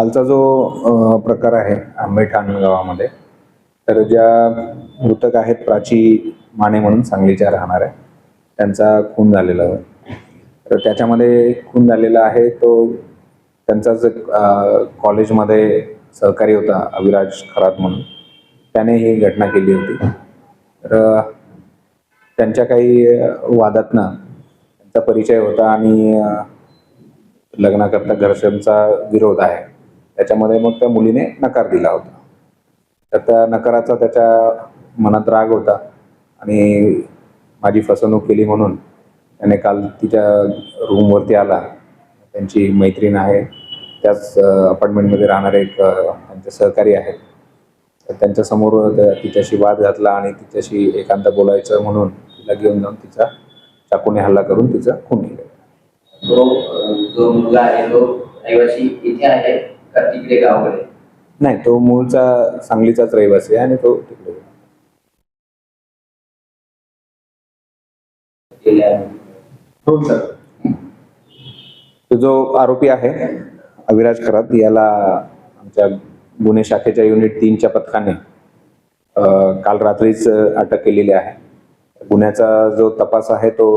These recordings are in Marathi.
कालचा जो प्रकार आहे आंबेठाण गावामध्ये तर ज्या मृतक आहेत प्राची माने म्हणून सांगलीच्या राहणार आहे त्यांचा खून झालेला आहे. तर त्याच्यामध्ये खून झालेला आहे तो त्यांचाच जो कॉलेजमध्ये सहकारी होता अविराज खरात म्हणून त्याने ही घटना केली होती. तर त्यांच्या काही वादातनं त्यांचा परिचय होता आणि लग्नाकरता घरच्यांचा विरोध आहे. त्याच्यामध्ये मग त्या मुलीने नकार दिला होता. तर त्या नकाराचा त्याच्या मनात राग होता. आणि माझी फसवणूक केली म्हणून त्याने काल तिच्या रूमवरती आला. त्यांची मैत्रीण आहे. त्याच अपार्टमेंटमध्ये राहणारे एक त्यांचे सहकारी आहेत. तर त्यांच्यासमोर तिच्याशी वाद घातला आणि तिच्याशी एकांत बोलायचं म्हणून तिला घेऊन जाऊन तिचा चाकूने हल्ला करून तिचा खून केला. तो जो मुलगा आहे तो रहिवासी इथे आहे. का तिकडे गावाकडे. नाही तो मूळचा सांगलीचाच रहिवासी आहे आणि तो तिकडे गेला. हो सर. तो जो आरोपी आहे अविराज खरात याला आमच्या गुन्हे शाखेच्या युनिट तीनच्या पथकाने काल रात्रीच अटक केलेली आहे. गुन्ह्याचा जो तपास आहे तो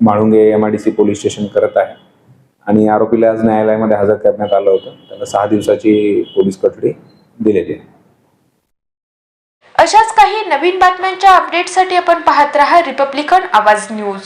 Mhalunge M I D C police station करत आहे. आणि आरोपीला आज न्यायालयामध्ये हजर करण्यात आलं होतं. त्याला सहा दिवसाची पोलीस कोठडी दिलेली आहे. अशाच काही नवीन बातम्यांच्या अपडेटसाठी आपण पाहत रहा रिपब्लिकन आवाज न्यूज.